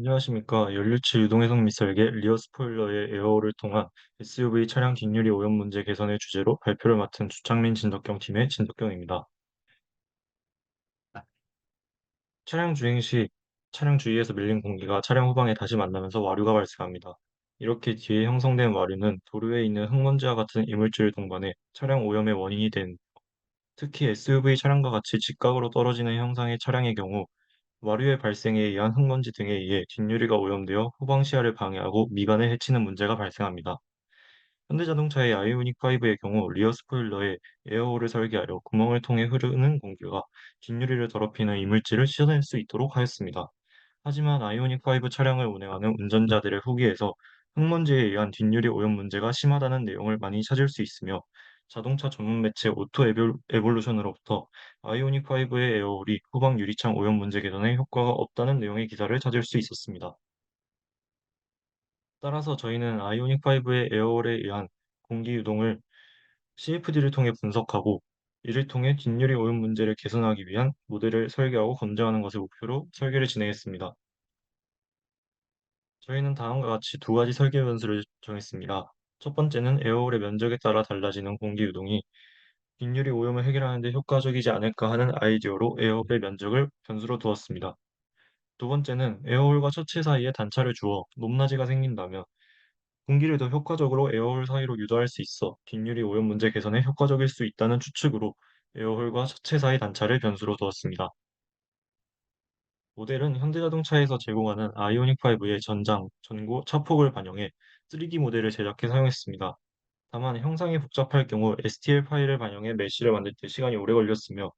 안녕하십니까. 연료체 유동해석 및 설계, 리어 스포일러의 에어를 통한 SUV 차량 뒷유리 오염 문제 개선의 주제로 발표를 맡은 주창민 진덕경 팀의 진덕경입니다. 차량 주행 시 차량 주위에서 밀린 공기가 차량 후방에 다시 만나면서 와류가 발생합니다. 이렇게 뒤에 형성된 와류는 도로에 있는 흙먼지와 같은 이물질을 동반해 차량 오염의 원인이 된, 특히 SUV 차량과 같이 직각으로 떨어지는 형상의 차량의 경우 와류의 발생에 의한 흙먼지 등에 의해 뒷유리가 오염되어 후방 시야를 방해하고 미간을 해치는 문제가 발생합니다. 현대자동차의 아이오닉5의 경우 리어 스포일러에 에어홀을 설계하려 구멍을 통해 흐르는 공기가 뒷유리를 더럽히는 이물질을 씻어낼 수 있도록 하였습니다. 하지만 아이오닉5 차량을 운행하는 운전자들의 후기에서 흙먼지에 의한 뒷유리 오염 문제가 심하다는 내용을 많이 찾을 수 있으며 자동차 전문 매체 오토 에볼- 에볼루션으로부터 아이오닉 5의 에어홀이 후방 유리창 오염 문제 개선에 효과가 없다는 내용의 기사를 찾을 수 있었습니다. 따라서 저희는 아이오닉 5의 에어홀에 의한 공기 유동을 CFD를 통해 분석하고 이를 통해 뒷유리 오염 문제를 개선하기 위한 모델을 설계하고 검증하는 것을 목표로 설계를 진행했습니다. 저희는 다음과 같이 두 가지 설계 변수를 정했습니다. 첫 번째는 에어홀의 면적에 따라 달라지는 공기 유동이 뒷유리 오염을 해결하는 데 효과적이지 않을까 하는 아이디어로 에어홀의 면적을 변수로 두었습니다. 두 번째는 에어홀과 처체 사이에 단차를 주어 높낮이가 생긴다면 공기를 더 효과적으로 에어홀 사이로 유도할 수 있어 뒷유리 오염 문제 개선에 효과적일 수 있다는 추측으로 에어홀과 처체 사이 단차를 변수로 두었습니다. 모델은 현대자동차에서 제공하는 아이오닉5의 전장, 전고, 차폭을 반영해 3D 모델을 제작해 사용했습니다. 다만 형상이 복잡할 경우 STL 파일을 반영해 메쉬를 만들 때 시간이 오래 걸렸으며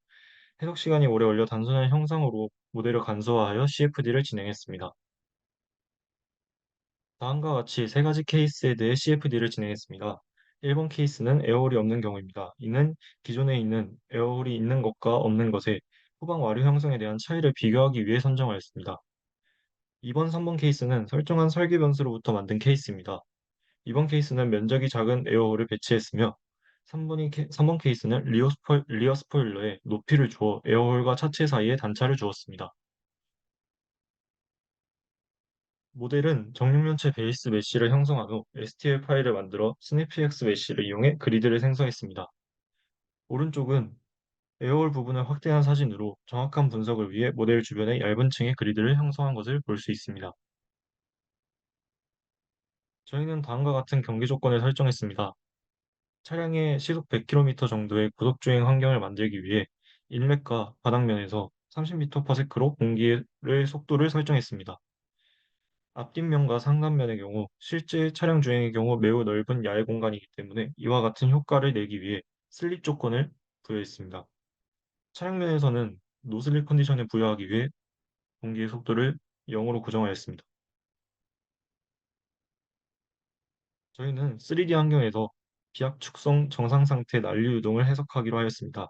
해석 시간이 오래 걸려 단순한 형상으로 모델을 간소화하여 CFD를 진행했습니다. 다음과 같이 세 가지 케이스에 대해 CFD를 진행했습니다. 1번 케이스는 에어홀이 없는 경우입니다. 이는 기존에 있는 에어홀이 있는 것과 없는 것의 후방 와류 형성에 대한 차이를 비교하기 위해 선정하였습니다. 2번, 3번 케이스는 설정한 설계 변수로부터 만든 케이스입니다. 이번 케이스는 면적이 작은 에어홀을 배치했으며 3번이, 3번 케이스는 리어, 스포, 리어 스포일러에 높이를 주어 에어홀과 차체 사이에 단차를 주었습니다. 모델은 정육면체 베이스 메쉬를 형성한 후 STL 파일을 만들어 스냅프X 메쉬를 이용해 그리드를 생성했습니다. 오른쪽은 에어홀 부분을 확대한 사진으로 정확한 분석을 위해 모델 주변의 얇은 층의 그리드를 형성한 것을 볼 수 있습니다. 저희는 다음과 같은 경계 조건을 설정했습니다. 차량의 시속 100km 정도의 고속주행 환경을 만들기 위해 인렛과 바닥면에서 30m/s로 공기의 속도를 설정했습니다. 앞뒷면과 상단면의 경우 실제 차량 주행의 경우 매우 넓은 야외 공간이기 때문에 이와 같은 효과를 내기 위해 슬립 조건을 부여했습니다. 차량면에서는 노슬립 컨디션을 부여하기 위해 공기의 속도를 0으로 고정하였습니다. 저희는 3D 환경에서 비압축성 정상 상태 난류 유동을 해석하기로 하였습니다.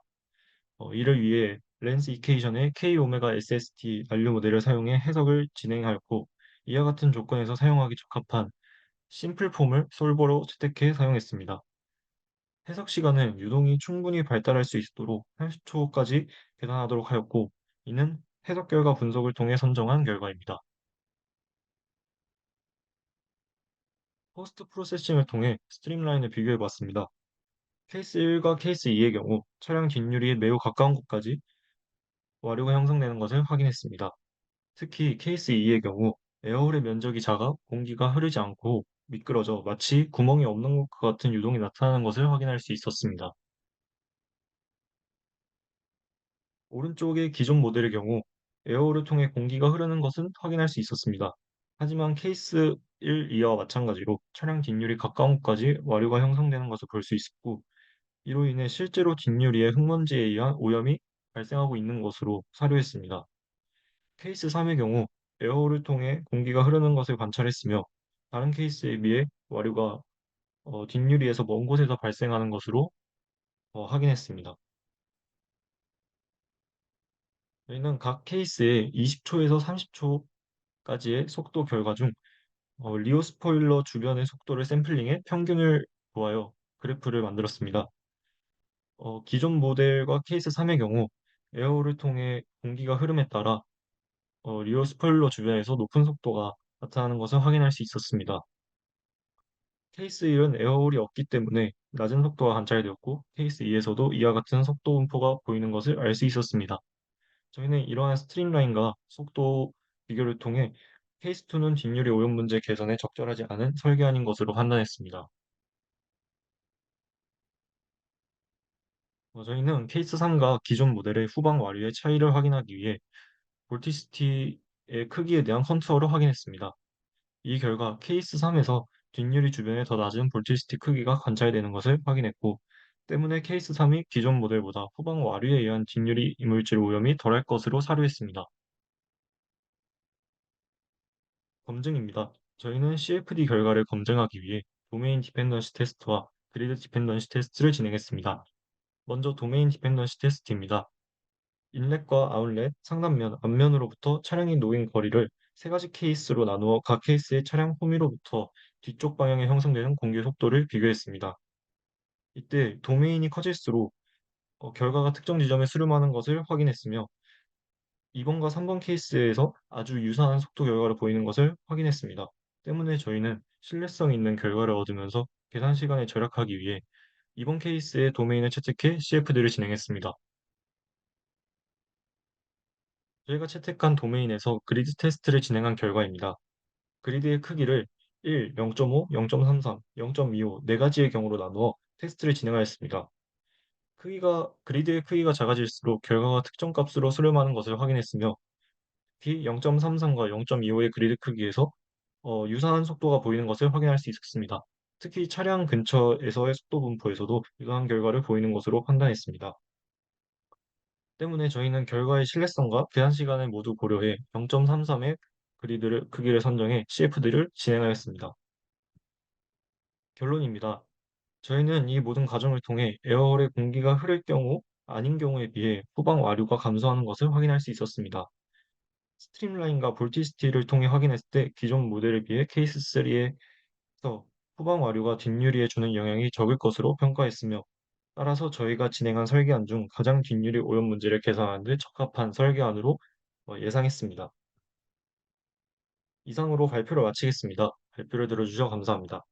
어, 이를 위해 렌스 이케이션의 K-오메가 SST 난류 모델을 사용해 해석을 진행하였고 이와 같은 조건에서 사용하기 적합한 심플 폼을 솔버로 채택해 사용했습니다. 해석 시간은 유동이 충분히 발달할 수 있도록 30초까지 계산하도록 하였고 이는 해석 결과 분석을 통해 선정한 결과입니다. 포스트 프로세싱을 통해 스트림라인을 비교해 봤습니다. 케이스 1과 케이스 2의 경우 차량 뒷유리에 매우 가까운 곳까지 와류가 형성되는 것을 확인했습니다. 특히 케이스 2의 경우 에어홀의 면적이 작아 공기가 흐르지 않고 미끄러져 마치 구멍이 없는 것 같은 유동이 나타나는 것을 확인할 수 있었습니다. 오른쪽의 기존 모델의 경우 에어홀을 통해 공기가 흐르는 것은 확인할 수 있었습니다. 하지만 케이스 1, 2와 마찬가지로 차량 뒷유리 가까운 곳까지 와류가 형성되는 것을 볼 수 있었고 이로 인해 실제로 뒷유리에 흙먼지에 의한 오염이 발생하고 있는 것으로 사료했습니다. 케이스 3의 경우 에어홀을 통해 공기가 흐르는 것을 관찰했으며 다른 케이스에 비해 와류가 어, 뒷유리에서 먼 곳에서 발생하는 것으로 어, 확인했습니다. 저희는 각 케이스에 20초에서 30초까지의 속도 결과 중 어, 리오 스포일러 주변의 속도를 샘플링해 평균을 보아요 그래프를 만들었습니다. 어, 기존 모델과 케이스 3의 경우 에어홀을 통해 공기가 흐름에 따라 어, 리오 스포일러 주변에서 높은 속도가 나타나는 것을 확인할 수 있었습니다. 케이스 1은 에어홀이 없기 때문에 낮은 속도가 관찰되었고 케이스 2에서도 이와 같은 속도 분포가 보이는 것을 알 수 있었습니다. 저희는 이러한 스트림라인과 속도 비교를 통해 케이스 2는 뒷유리 오염 문제 개선에 적절하지 않은 설계안인 것으로 판단했습니다. 어, 저희는 케이스 3과 기존 모델의 후방 와류의 차이를 확인하기 위해 볼티시티의 크기에 대한 컨투어를 확인했습니다. 이 결과 케이스 3에서 뒷유리 주변에 더 낮은 볼티시티 크기가 관찰되는 것을 확인했고, 때문에 케이스 3이 기존 모델보다 후방 와류에 의한 뒷유리 이물질 오염이 덜할 것으로 사료했습니다. 검증입니다. 저희는 CFD 결과를 검증하기 위해 도메인 디펜던시 테스트와 그리드 디펜던시 테스트를 진행했습니다. 먼저 도메인 디펜던시 테스트입니다. 인렛과 아웃렛, 상단면, 앞면으로부터 차량이 놓인 거리를 세 가지 케이스로 나누어 각 케이스의 차량 호미로부터 뒤쪽 방향에 형성되는 공기 속도를 비교했습니다. 이때 도메인이 커질수록 어, 결과가 특정 지점에 수렴하는 것을 확인했으며 2번과 3번 케이스에서 아주 유사한 속도 결과를 보이는 것을 확인했습니다. 때문에 저희는 신뢰성 있는 결과를 얻으면서 계산 시간을 절약하기 위해 이번 케이스의 도메인을 채택해 CFD를 진행했습니다. 저희가 채택한 도메인에서 그리드 테스트를 진행한 결과입니다. 그리드의 크기를 1, 0.5, 0.33, 0.25 네 가지의 경우로 나누어 테스트를 진행하였습니다. 크기가 그리드의 크기가 작아질수록 결과가 특정 값으로 수렴하는 것을 확인했으며 특히 0.33과 0.25의 그리드 크기에서 어, 유사한 속도가 보이는 것을 확인할 수 있었습니다. 특히 차량 근처에서의 속도 분포에서도 유사한 결과를 보이는 것으로 판단했습니다. 때문에 저희는 결과의 신뢰성과 계산 시간을 모두 고려해 0.33의 그리드를 크기를 선정해 CFD를 진행하였습니다. 결론입니다. 저희는 이 모든 과정을 통해 에어홀에 공기가 흐를 경우 아닌 경우에 비해 후방 와류가 감소하는 것을 확인할 수 있었습니다. 스트림라인과 볼티시티를 통해 확인했을 때 기존 모델에 비해 케이스 3에서 후방 와류가 뒷유리에 주는 영향이 적을 것으로 평가했으며 따라서 저희가 진행한 설계안 중 가장 뒷유리 오염 문제를 개선하는 데 적합한 설계안으로 어, 예상했습니다. 이상으로 발표를 마치겠습니다. 발표를 들어주셔서 감사합니다.